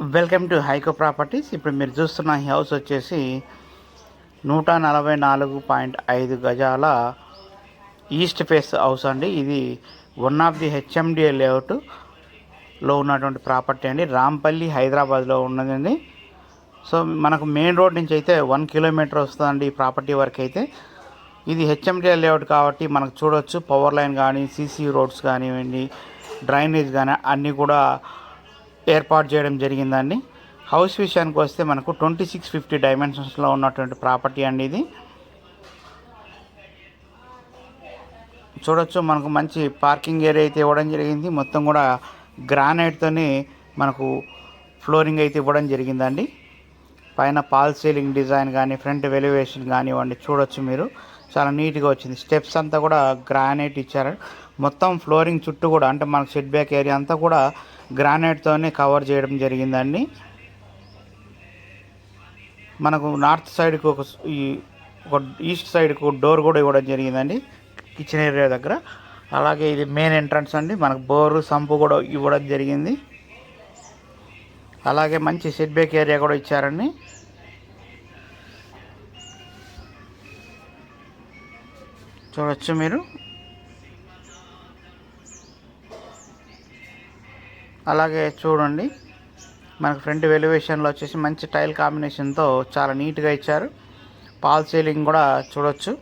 Welcome to హైకో properties. ఇప్పుడు మీరు చూస్తున్న ఈ హౌస్ వచ్చేసి నూట నలభై నాలుగు పాయింట్ ఐదు గజాల ఈస్ట్ ఫేస్ హౌస్ అండి. ఇది వన్ ఆఫ్ ది హెచ్ఎండిఏ లేఅవుట్లో ఉన్నటువంటి ప్రాపర్టీ అండి. రాంపల్లి హైదరాబాద్లో ఉన్నదండి. సో మనకు మెయిన్ రోడ్ నుంచి అయితే వన్ కిలోమీటర్ వస్తుందండి ఈ ప్రాపర్టీ వరకు అయితే. ఇది హెచ్ఎండిఏ లేఅవుట్ కాబట్టి మనకు చూడొచ్చు. పవర్ లైన్ కానీ సీసీ రోడ్స్ కానివ్వండి డ్రైనేజ్ కానీ అన్నీ కూడా ఏర్పాటు చేయడం జరిగిందండి. హౌస్ విషయానికి వస్తే మనకు ట్వంటీ సిక్స్ ఫిఫ్టీ డైమెన్షన్స్లో ఉన్నటువంటి ప్రాపర్టీ అండి ఇది. చూడొచ్చు మనకు మంచి పార్కింగ్ ఏరియా అయితే ఇవ్వడం జరిగింది. మొత్తం కూడా గ్రానైట్తోని మనకు ఫ్లోరింగ్ అయితే ఇవ్వడం జరిగిందండి. పైన పాల్ సీలింగ్ డిజైన్ కానీ ఫ్రంట్ వెలివేషన్ కానివ్వండి చూడొచ్చు మీరు. చాలా నీట్గా వచ్చింది. స్టెప్స్ అంతా కూడా గ్రానైట్ ఇచ్చారు. మొత్తం ఫ్లోరింగ్ చుట్టూ కూడా అంటే మనకు షెడ్ బ్యాక్ ఏరియా అంతా కూడా గ్రానైట్తోనే కవర్ చేయడం జరిగిందండి. మనకు నార్త్ సైడ్కి ఒక ఈ ఒక ఈస్ట్ సైడ్కి ఒక డోర్ కూడా ఇవ్వడం జరిగిందండి కిచెన్ ఏరియా దగ్గర. అలాగే ఇది మెయిన్ ఎంట్రన్స్ అండి మనకు బోరు సంపు కూడా ఇవ్వడం జరిగింది. అలాగే మంచి సెట్ బ్యాక్ ఏరియా కూడా ఇచ్చారండి. చూడొచ్చు మీరు. అలాగే చూడండి. మనకు ఫ్రంట్ వెలివేషన్లో వచ్చేసి మంచి టైల్ కాంబినేషన్తో చాలా నీట్గా ఇచ్చారు. పాల్ సీలింగ్ కూడా చూడొచ్చు.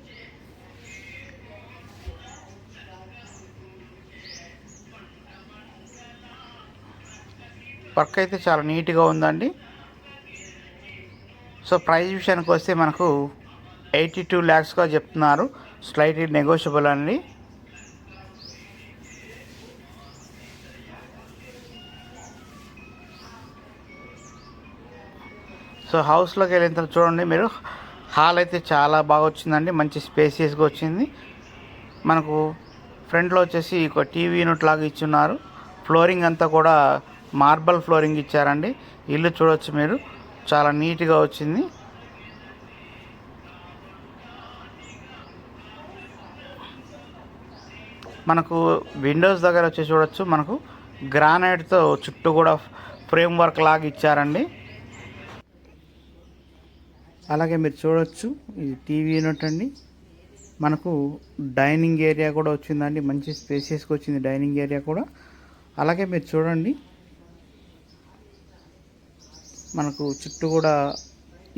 వర్క్ అయితే చాలా నీట్గా ఉందండి. సో ప్రైస్ విషయానికి వస్తే మనకు ఎయిటీ టూ ల్యాక్స్గా చెప్తున్నారు. స్లైట్లీ నెగోషియబుల్ అండి. సో హౌస్లోకి వెళ్ళిన తర్వాత చూడండి మీరు. హాల్ అయితే చాలా బాగా వచ్చిందండి. మంచి స్పేసియస్గా వచ్చింది. మనకు ఫ్రంట్లో వచ్చేసి ఒక టీవీ యూనిట్ లాగా ఇచ్చున్నారు. ఫ్లోరింగ్ అంతా కూడా మార్బల్ ఫ్లోరింగ్ ఇచ్చారండి. ఇల్లు చూడొచ్చు మీరు. చాలా నీట్గా వచ్చింది. మనకు విండోస్ దగ్గర వచ్చి చూడొచ్చు. మనకు గ్రానైట్తో చుట్టూ కూడా ఫ్రేమ్ వర్క్ లాగా ఇచ్చారండి. అలాగే మీరు చూడవచ్చు ఇది టీవీ యూనిట్ అండి. మనకు డైనింగ్ ఏరియా కూడా వచ్చిందండి. మంచి స్పేసియస్గా వచ్చింది డైనింగ్ ఏరియా కూడా. అలాగే మీరు చూడండి. మనకు చుట్టూ కూడా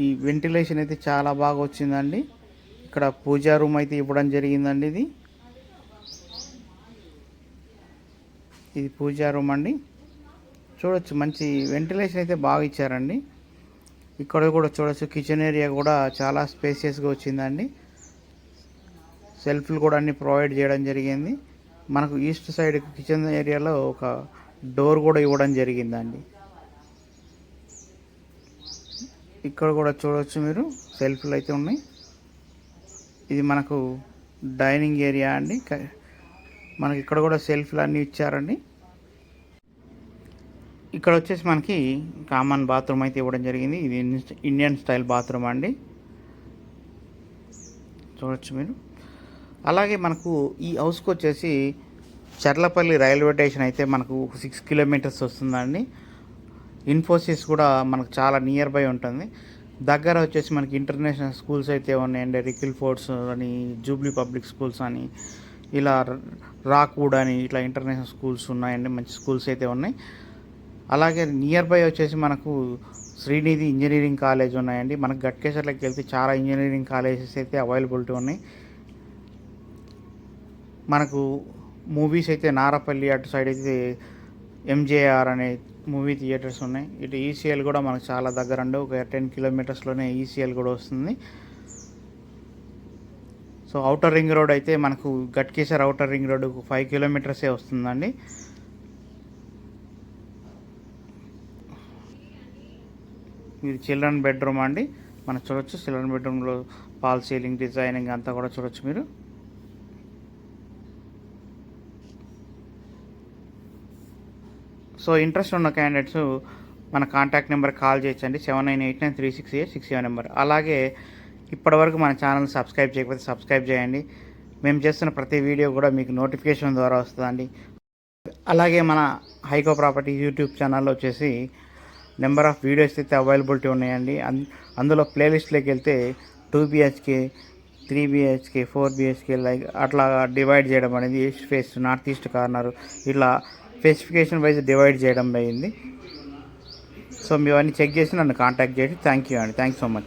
ఈ వెంటిలేషన్ అయితే చాలా బాగా వచ్చిందండి. ఇక్కడ పూజా రూమ్ అయితే ఇవ్వడం జరిగిందండి ఇది. ఇది పూజా రూమ్ అండి. చూడొచ్చు మంచి వెంటిలేషన్ అయితే బాగా ఇచ్చారండి. ఇక్కడ కూడా చూడొచ్చు కిచెన్ ఏరియా కూడా చాలా స్పేసియస్గా వచ్చిందండి. సెల్ఫ్లు కూడా అన్ని ప్రొవైడ్ చేయడం జరిగింది. మనకు ఈస్ట్ సైడ్ కిచెన్ ఏరియాలో ఒక డోర్ కూడా ఇవ్వడం జరిగిందండి. ఇక్కడ కూడా చూడవచ్చు మీరు సెల్ఫ్లు అయితే ఉన్నాయి. ఇది మనకు డైనింగ్ ఏరియా అండి. మనకి ఇక్కడ కూడా సెల్ఫ్లు అన్నీ ఇచ్చారండి. ఇక్కడ వచ్చేసి మనకి కామన్ బాత్రూమ్ అయితే ఇవ్వడం జరిగింది. ఇది ఇండియన్ స్టైల్ బాత్రూమ్ అండి. చూడొచ్చు మీరు. అలాగే మనకు ఈ హౌస్కి వచ్చేసి చర్లపల్లి రైల్వే స్టేషన్ అయితే మనకు సిక్స్ కిలోమీటర్స్ వస్తుందండి. ఇన్ఫోసిస్ కూడా మనకు చాలా నియర్ బై ఉంటుంది. దగ్గర వచ్చేసి మనకి ఇంటర్నేషనల్ స్కూల్స్ అయితే ఉన్నాయండి. రికిల్ ఫోర్ట్స్ అని జూబ్లీ పబ్లిక్ స్కూల్స్ అని ఇలా రాక్వుడ్ అని ఇట్లా ఇంటర్నేషనల్ స్కూల్స్ ఉన్నాయండి. మంచి స్కూల్స్ అయితే ఉన్నాయి. అలాగే నియర్ బై వచ్చేసి మనకు శ్రీనిధి ఇంజనీరింగ్ కాలేజ్ ఉన్నాయండి. మనకు గట్కేశ్వర్లోకి వెళ్తే చాలా ఇంజనీరింగ్ కాలేజెస్ అయితే అవైలబిలిటీ ఉన్నాయి. మనకు మూవీస్ అయితే నారపల్లి అటు సైడ్ అయితే ఎంజేఆర్ అనే మూవీ థియేటర్స్ ఉన్నాయి. ఇటు ఈసీఎల్ కూడా మనకు చాలా దగ్గర అండి ఒక టెన్ కిలోమీటర్స్లోనే ఈసీఎల్ కూడా వస్తుంది. సో అవుటర్ రింగ్ రోడ్ అయితే మనకు Ghatkesar outer ring road five కిలోమీటర్సే వస్తుందండి. ఇది చిల్డ్రన్ బెడ్రూమ్ అండి. మనం చూడొచ్చు చిల్డ్రన్ బెడ్రూమ్లో పాల్ సీలింగ్ డిజైనింగ్ అంతా కూడా చూడొచ్చు మీరు. సో ఇంట్రెస్ట్ ఉన్న క్యాండిడేట్స్ మన కాంటాక్ట్ నెంబర్ కాల్ చేయొచ్చండి. Seven nine eight nine three six eight six seven number. అలాగే ఇప్పటివరకు మన ఛానల్ సబ్స్క్రైబ్ చేయకపోతే సబ్స్క్రైబ్ చేయండి. మేము చేస్తున్న ప్రతి వీడియో కూడా మీకు నోటిఫికేషన్ ద్వారా వస్తుందండి. అలాగే మన హైకో ప్రాపర్టీ యూట్యూబ్ ఛానల్లో వచ్చేసి నెంబర్ ఆఫ్ వీడియోస్ అయితే అవైలబిలిటీ ఉన్నాయండి. అన్- అందులో ప్లేలిస్ట్లోకి వెళ్తే two BHK three BHK four BHK like అట్లా డివైడ్ చేయడం అనేది east face north east corner ఇట్లా స్పెసిఫికేషన్ వైజ్ డివైడ్ చేయడం అయింది. సో మీరు అన్నీ చెక్ చేసి నన్ను కాంటాక్ట్ చేసి థ్యాంక్ యూ అండి. Thank so much.